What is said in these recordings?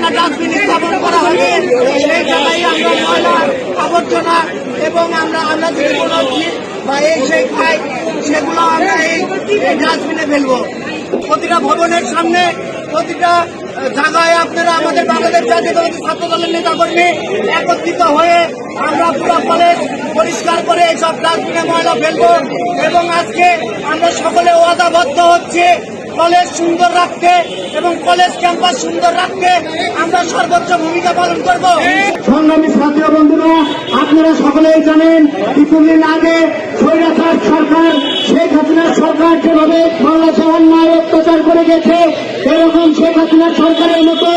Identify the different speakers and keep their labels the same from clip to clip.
Speaker 1: যেখানে ডাস্টবিন স্থাপন করা হবে। সেই জায়গায় আমরা ময়লা আবর্জনা এবং আমরা আমরা যদি কোনো বা এই সেই খাই, সেগুলো আমরা এই ডাস্টবিনে ফেলব। প্রতিটা ভবনের সামনে প্রতিটা জায়গায় আপনারা আমাদের বাংলাদেশ জাতীয়তাবাদী ছাত্র দলের নেতা কর্মী একত্রিত হয়ে আমরা পুরো কলেজ পরিষ্কার করে এইসব ডাস্টবিনে ময়লা ফেলব। এবং আজকে আমরা সকলে ওয়াদাবদ্ধ হচ্ছে। কলেজ সুন্দর রাখতে এবং কলেজ ক্যাম্পাস সুন্দর রাখতে আমরা সর্বোচ্চ ভূমিকা পালন করব।
Speaker 2: সংগ্রামী ছাত্র বন্ধুরা, আপনারা সকলেই জানেন, কিছুদিন আগে স্বৈরাচার সরকার, শেখ হাসিনার সরকার যেভাবে বাংলাদেশে অন্যায় অত্যাচার করে গেছে এরকম শেখ হাসিনার সরকারের মতো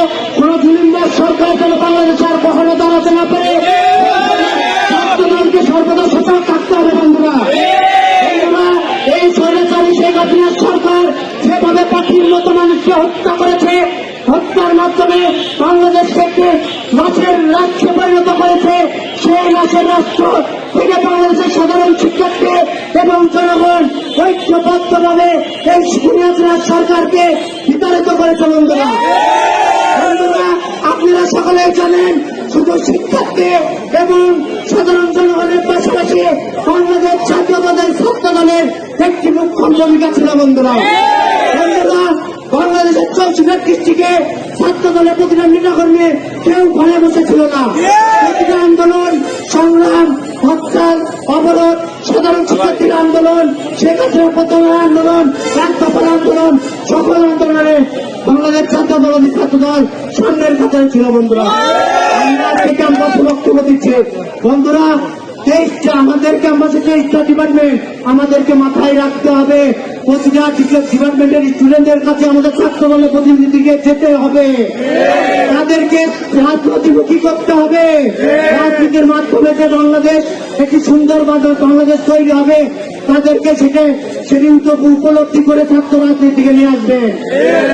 Speaker 2: মতো মানুষকে হত্যা করেছে, হত্যার মাধ্যমে বাংলাদেশ থেকে মাছের রাজ্যে পরিণত করেছে। সেই মাছের রাষ্ট্র থেকে বাংলাদেশের সাধারণ শিক্ষার্থী এবং জনগণ ঐক্যবদ্ধভাবে এই সুনিয়াজনাথ সরকারকে বিতাড়িত বন্ধুরা বন্ধুরা, আপনারা সকলেই জানেন, শুধু শিক্ষার্থী এবং সাধারণ জনগণের পাশাপাশি বাংলাদেশ জাতীয় দলের ছাত্র দলের একটি মুখ্য ভূমিকা ছিল বন্ধুরা। চৌষট্টি ডিস্ট্রিক্টে ছাত্র দলের প্রতিটা নেতাকর্মী কেউ ঘরে বসেছিল না। প্রতিটা আন্দোলন, সংগ্রাম হরতাল অবরোধ, সাধারণ শিক্ষার্থীর আন্দোলন শেখ হাসিনা প্রত্যাহার আন্দোলন দফার আন্দোলন, সকল আন্দোলনে বাংলাদেশ ছাত্র দল ছাত্র দল সামনের কাতারে ছিল বন্ধুরা। আমরা আজকে ক্যাম্পাসে বক্তব্য দিচ্ছি, বন্ধুরা, তেইশটা, আমাদের ক্যাম্পাসে তেইশটা ডিপার্টমেন্ট আমাদেরকে মাথায় রাখতে হবে। প্রতিটা ডিপার্টমেন্টের স্টুডেন্টদের কাছে আমাদের ছাত্র দলের প্রতিনিধিকে যেতে হবে। তাদেরকে প্রতিমুখী করতে হবে। রাজনীতির মাধ্যমে যে বাংলাদেশ, একটি সুন্দর বাংলাদেশ তৈরি হবে, তাদেরকে সেটা সেদিন উপলব্ধি করে ছাত্র রাজনীতিকে নিয়ে আসবে।